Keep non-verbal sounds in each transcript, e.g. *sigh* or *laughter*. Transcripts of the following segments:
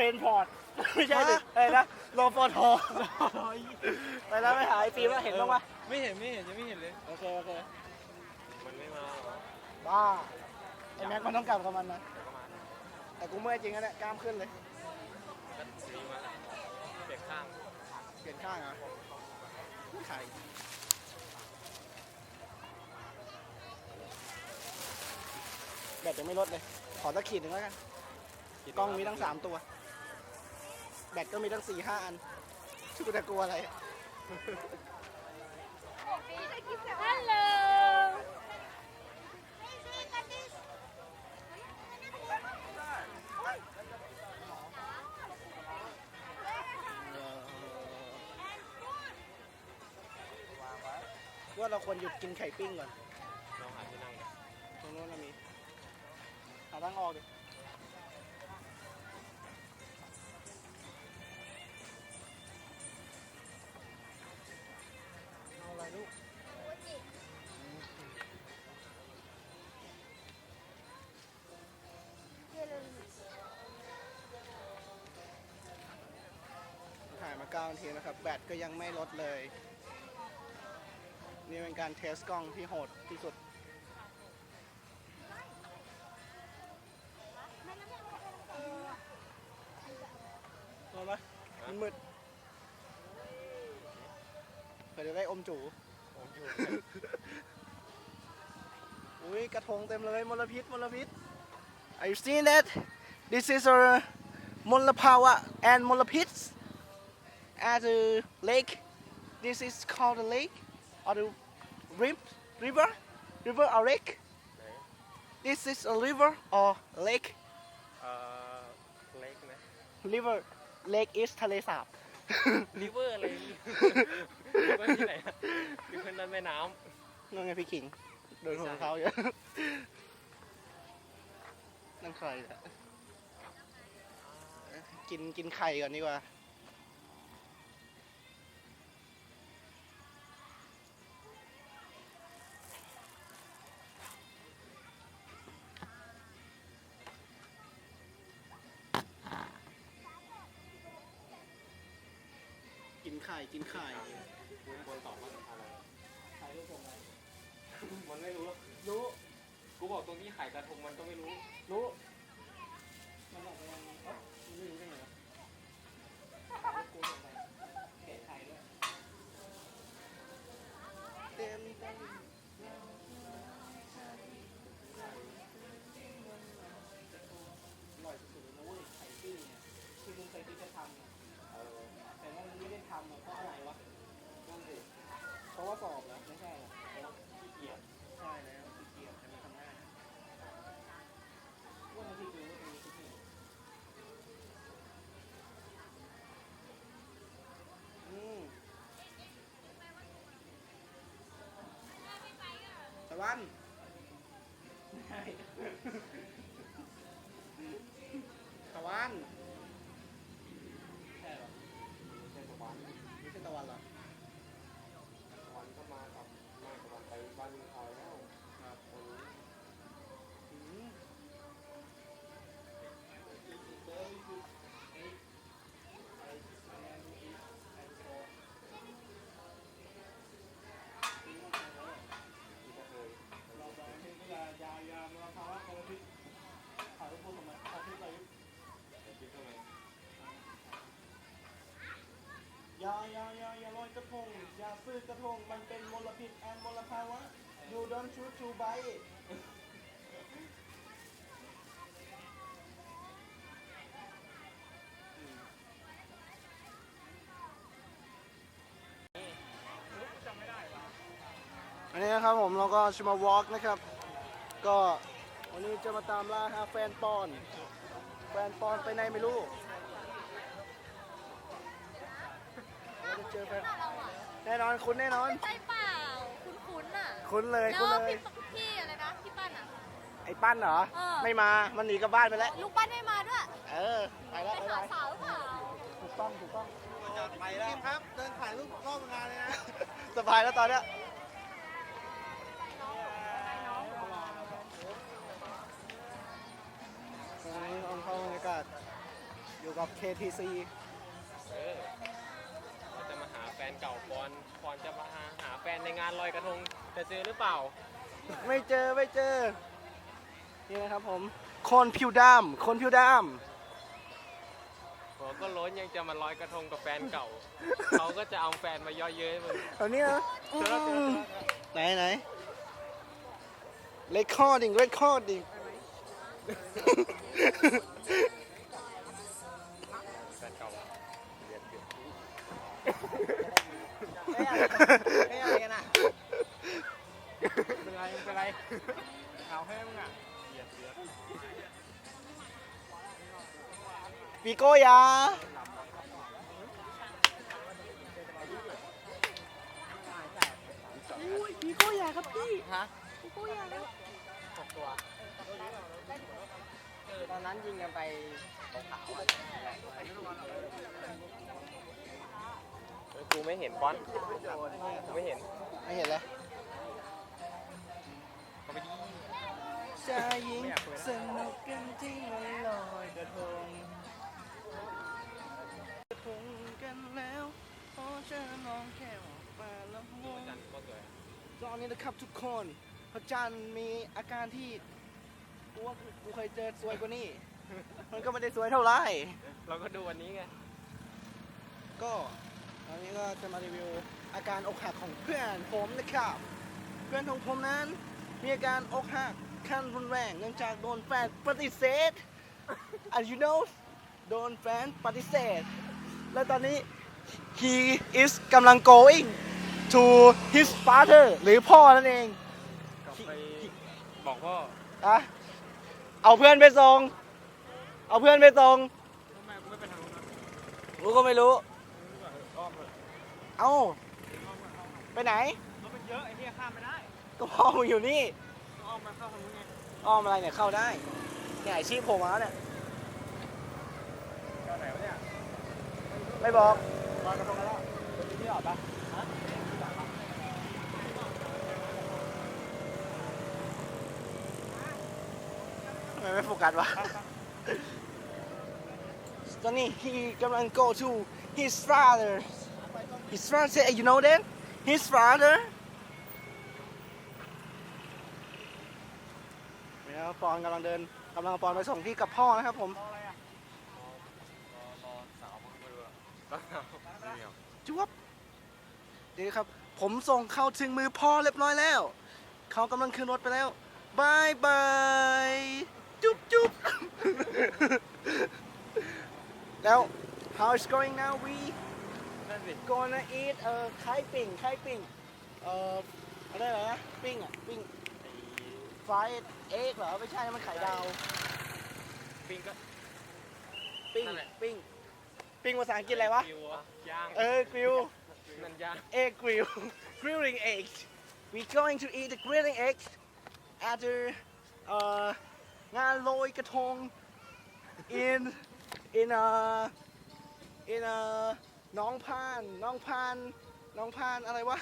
รนพอร์ตไม่ใช่ดิอะไรนะรอฟอทอไปแล้วไม่หายฟิล์มแล้วเห็นบ้างปะไม่เห็นไม่เห็นยังไม่เห็นเลย โอเคโอเคมันไม่มาเหรอบ้าไอ้แม็กมันต้องกลับกับมันนะแต่กูเมื่อยจริงนะเนี่ยกล้ามขึ้นเลยก็สีมาแล้วเปลี่ยนข้างเปลี่ยนข้างเหรอะไข่แบตยังไม่ลดเลย ขอตะขีดหนึ่งแล้วกันกล้องมีทั้งสามตัว แบตก็มีทั้งสี่ห้าอันชุดจะกลัวอะไรฮัลโหลว่าเราควรหยุดกินไข่ปิ้งก่อนลองหาที่นั่งดิตรงโน้นเรามีหาทางออกดิ 9นาทีนะครับ แบตก็ยังไม่ลดเลย นี่เป็นการเทสกล้องที่โหดที่สุดรอนไหมมันมืดเผื่อจะได้อมจูผมจูอุ้ยกระทงเต็มเลยมลพิษมลพิษ I've seen that this is a มลภาวะ and มลพิษ at a lake This is called a lake or the rim river river or lake ไหน This is a river or lake เอ่อเล็กนะ river lake is ทะเลสาบ ริเวอร์อะไรริเวอร์ที่ไหนอะริเวอร์นั้นแม่น้นั่นไงพี่ขิงโดนของเขาเยอะนั่นใครเนี่ยกินกินไข่ก่อนดีกว่า ข่กินไข่ำคุณควรตอบว่าอะไรไข่ลูกผมอะไรมันไม่รู้หรอกรู้ กูบอกตรงนี้ไข่กระทงมันก็ไม่รู้ รู้ มันบอกไป ตะวันใช่ตะวันใช่เหรอ ไม่ใช่ตะวัน ไม่ใช่ตะวันเหรอ ตะวันก็มากับมาตะวันไปบ้านลุงพลอยแล้วครับวันนี้ อืมเราบอกให้เวลายายามลภาวะมลพิษถ่ายรูปพวกทำไมถ่ายรูปอะไร จะคิดทำไม ยายายาอย่าลอยกระ ทงอย่าซื้อกระทงมันเป็นมลพิษแอนมลภาวะ you don't shoot to buy it อันนี้นะครับผมเราก็จะมาวอล์กนะครับ ก็วันนี้จะมาตามล่าหาแฟนปอน แฟนปอนไปไหนไม่รู้เราจะเจอแฟนแน่นอนคุณแน่นอน ใช่เปล่า คุ้นๆอะคุณเลยแล้คุณวเลย พี่พี่อะไรนะพี่ปั้นอะ ไอ้ปั้นเหรอ เออ ไม่มา มันหนีกลับบ้านไปแล้ว ลูกปั้นไม่มาด้วย เออ ไปแล้วไปบ๊ายหาบายสาวหรือเปล่า ถูกต้องถูกต้อง ไปแล้วครับ เดินถ่ายรูปรอบงานเลยนะ สบายแล้วตอนเนี้ยตอนนี้ลองเข้าบรรยากาศอยู่กับกับ KTC เฟนเก่าปอนปอนจะมาหาหาแฟนในงานลอยกระทงจะเจอหรือเปล่า ไม่เจอไม่เจอ นี่นะครับผม คนผิวดำคนผิวดหัวก็ล้นยังจะมาลอยกระทงกับแฟนเก่า เขาก็จะเอาแฟนมาย่อเย้ยมึงำเอานี้นะเจอแล้วเจอแล้วเจอแล้ว ไหนไหน recording recording แฟ เฮ้อะไรกันอะเป็นไรเป็นไรเอาให้มึงอะเรียนเรียนปีโก้ยาอุ้ยปีโก้ยาครับพี่ฮะปีโก้ยาแล้วหกตัว ตอนนั้นยิงกันไปขาวๆอะ กูไม่เห็นบอลกูไม่เห็นไม่เห็นเลยเขาไปดีจะยิงสนุกกันที่วันลอยกระทงกระทงกันแล้วขอเชิญน้องแก้วมาละวงจันก็สวยตอนนี้นะครับทุกคนพระจันทร์มีอาการที่กูว่ากูเคยเจอสวยกว่านี้ มันก็ไม่ได้สวยเท่าไหร่ เราก็ดูวันนี้ไง ก็ ตอนนี้ก็จะมารีวิวอาการอกหักของเพื่อนผมนะครับ เพื่อนของผมนั้น มีอาการอกหักขั้นรุนแรงเนื่องจากโดนแฟนปฏิเสธ as you know โดนแฟนปฏิเสธ และตอนนี้ he is กำลัง going to his father หรือพ่อนั่นเองกลับไปบอกพ่ออะเอาเพื่อนไปส่ง เอาเพื่อนไปส่งทำไมกูไม่ไปทางนู้นนะกูก็ไม่รู้อ้อมเลย เอ้า ไปไหน รถมันเยอะไอ้เหี้ยข้ามไม่ได้ก็พ่อมึงอยู่นี่ ต้องอ้อมมาเข้าทางนู้นไงอ้อมอะไรเนี่ยเข้าได้เนี่ยไอชีพโผล่มาแล้วเนี่ยเข้าไหนวะเนี่ยไม่บอก ลอยกระทงกันแล้ววันนี้พี่ออกปะฮะทำไมไม่โฟกัสวะ ตอนนี้ he กำลัง go to his father his father say you know that his father เนี่ยครับปอนกำลังเดินกำลังปอนไปส่งที่กับพ่อนะครับผมรออะไรอะรอรอรอสาวมึงไม่รู้อะรอสาวไม่เอาจวบดีครับ ผมส่งเข้าถึงมือพ่อเรียบร้อยแล้ว เขากำลังขึ้นรถไปแล้วบายบาย จุ๊บจุ๊บแล้ว how is going now we นั่นสิ gonna eat เอ่อไข่ปิ่งไข่ปิ่งเอ่ออะไรอะไรนะปิ้งอะปิ้ง ไอ้ fried egg เหรอไม่ใช่มันไข่ดาวปิ้งก็ ปิ้งนั่นแหละ ปิ้งปิ้งภาษาอังกฤษอะไรวะกิวอะย่าง เออกริล นั่นย่าง egg grill, grilling eggs. We're going to eat the grilling eggs at the uh, งานลอยกระทง in in uh in uh ห น้องพานหน้องพานหน้องพานอะไรวะ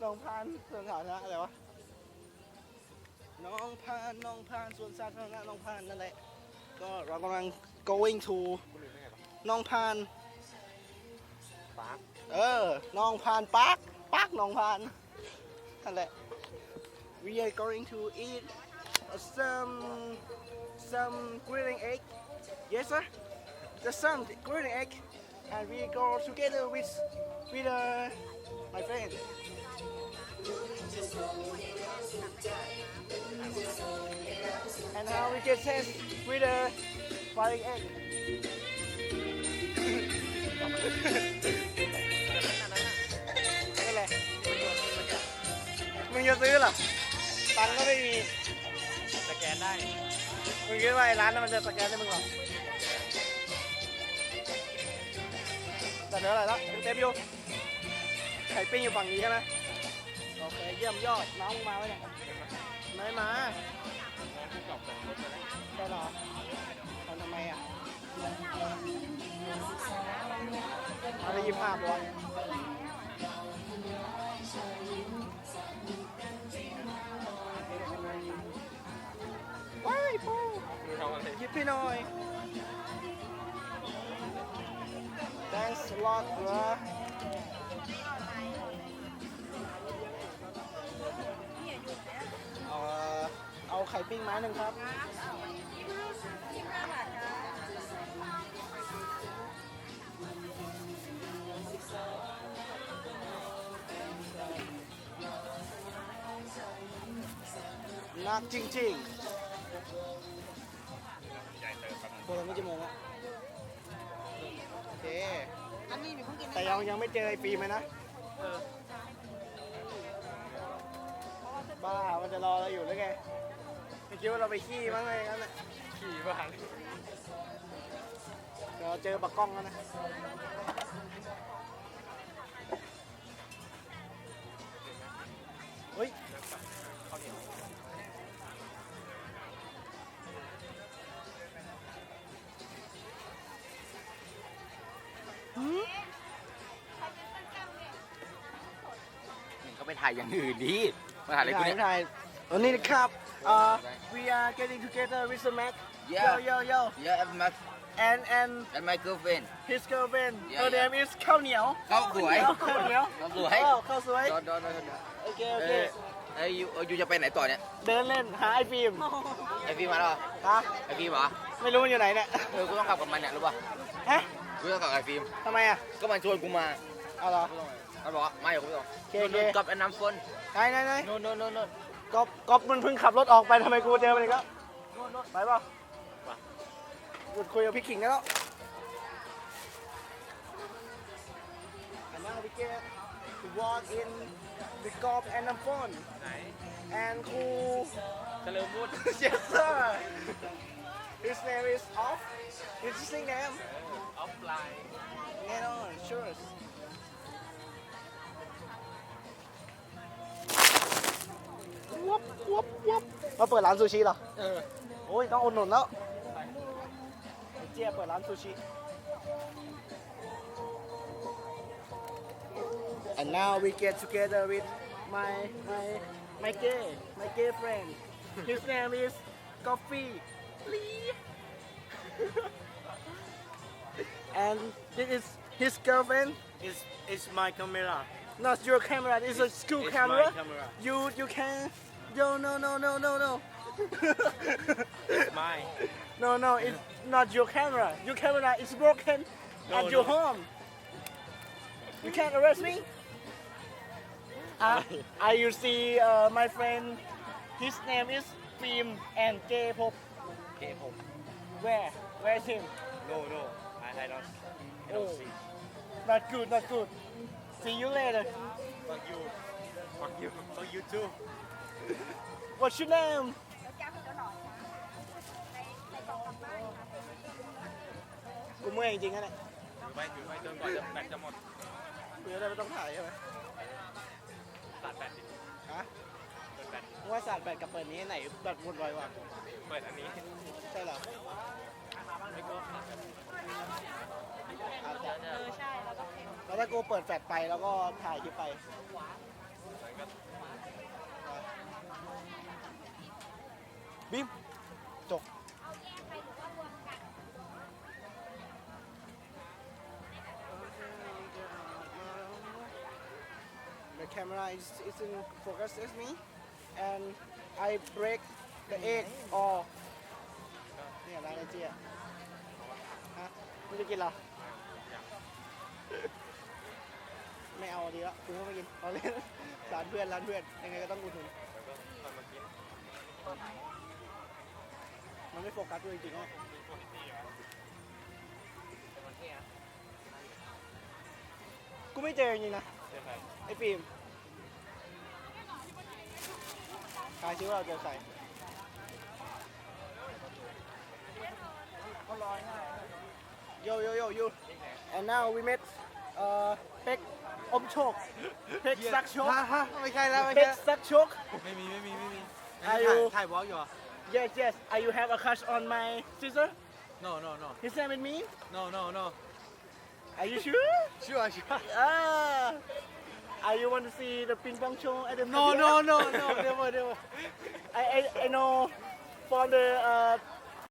หน้องพานสวนสาธารณะอะไรวะหน้องพานหน้องพานสวนสาธารณะหน้องพานนั่นแหละก็เรากำลัง going to กูลืมได้ไงวะหน้องพานปาร์คเออหน้องพานปักปักหน้องพานนั่นแหละ we are going to eat some some grilling egg yes sir the some grilling egg and we go together with with uh, my friend and now we can test with a frying egg นั่นแหละมึงจะซื้อเหรอ ตังค์ก็ไม่มี สแกนได้ มึงคิดว่าไอ้ร้านนั้นมันจะสแกนให้มึงเหรอ เดี๋ยวอะไรล้วยังเต็มอยู่ไข่ปิ้งอยู่ฝั่งนี้ใช่ไหมโอเคเยี่ยมยอดน้องมาไหมเนี่ยไม่มาไปแล้วได้หรอทำทำไมอะอาไปยี่สิบห้าบวกว้ายปูยิบพี่หน่อย ลอดเหรอเอาเอาไข่ปิ้งไม้หนึ่งครับ นักจริงๆโบราณไม่จะโมงอะโอเค แต่ยังยังไม่เจอไอ้ปีไหมนะเออบ้ามันจะรอเราอยู่หรือไงไม่คิดว่าเราไปขี้มั้งไงงั้นน่ะขี่บ้านเดี๋ยวเราเจอปักกล้องแล้วนะเฮ้ย ถ่ายอย่างอื่นดิมาถ่ายอะไรกูถ่ายเนี่ย ถ่ายวันนี้นะครับเอ่อ we are getting together with the Mac yo Yeah. yo yo Yeah and my and and and my girlfriend his girlfriend Yeah, her yeah. name is ข้าวเหนียวข้าวสวย ข้าวเหนียวข้าวสวย อ้าวข้าวสวยดอนดอนดอนดอนโอเคโอเอเคอไอ้ยูเออยูจะไปไหนต่อเนี่ย เดินเล่นหาไอ้ฟิล์มไอฟิล์มมาแล้วเหรอฮะไอฟิล์มเหรอไม่รู้มันอยู่ไหนเนี่ย เออ กูต้องกลับกับมันเนี่ยรู้ป่ะ ฮะกูต้องกลับกับไอฟิล์มทำไมอะก็มันชวนกูมา เอาเหรอ มันบอกว่าไม่เดี๋ยวกูไม่ต้องโอเคโน่นโอเคโน่นกับไอ้น้ำฝนไหนไหนไหนโน่นโน่นโน่นโน่นก๊อฟก๊อฟมันเพิ่งขับรถออกไปทำไมกูเจอมันอีกแล้วไปเปล่าหยุดคุยกับพี่ขิงได้แล้ว And now we get to walk in the golf and the phone ไหน and who เฉลิมวุฒิ yes sir his name is off interesting name ออฟไลน์ แน่นอน sure วับวับวับมาเปิดร้านซูชิเหรอ เออ โอ้ย ต้องอุดหนุนแล้วไอ้เจี๊ยบเปิดร้านซูชิ and now we get together with my my my gay my gay friend his name is Coffee Lee and this is his girlfriend It's, it's my camera. Not your camera. It's, it's a school it's camera. camera. You you can. No no no no no no. it's mine. *laughs* No no, it's not your camera. Your camera is broken no, at no. your home. You can't arrest me. I uh, *laughs* I you see uh, my friend. His name is Film and J Pop. J Pop. Where? Where's him? No no, I, I don't. I don't oh. see. Not good. Not good. See you later. Fuck you. Fuck you. Fuck you too. What's your name? กูเมื่อยจริงๆนะเนี่ยถือไปถือไปจนกว่าจะแบตจะหมดกูจะได้ไม่ต้องถ่ายใช่ไหมตัดแบตดิฮะเปิดแบตมึงว่าสาดแบตกับเปิดนี้ไหนแบตหมดไวกว่าเปิดอันนี้ใช่เหรอไม่ก็ตัดแบตอาจจะ แล้วถ้ากูเปิดแฟลชไปแล้วก็ถ่ายคลิปไป มันก็บิ๊มจบ The camera is, is in focus as me and I break the egg or เนี่ยร้านไอเจียฮะไม่จะกินเหรอ ไม่เอาดีละกูก็ไม่กินเอาเล่นร้านเพื่อนร้านเพื่อนยังไงก็ต้องอุดหนุนมันก็ตอนมากินมันไม่โฟกัสด้วยจริงๆว่าะกูไม่เจอจริงๆนะเจอใครไอ้ฟิล์มทายซิว่าเราเจอใครโยโยโยยู and now we met เอ่ อเป็กอมโชคเป็กซักโชค ไม่ใช่แล้วไม่ เป็ ใช่ กซักโชค ไม่มีไม่มีไม่มี Are you- ถ่ายวอล์กอยู่เหรอ yes yes are you have a crush on my sister No no no his name is me no no no are you sure *laughs* sure sure ah are you want to see the ping pong show at the no premiere? no no no *laughs* never never I, I, I know from the uh,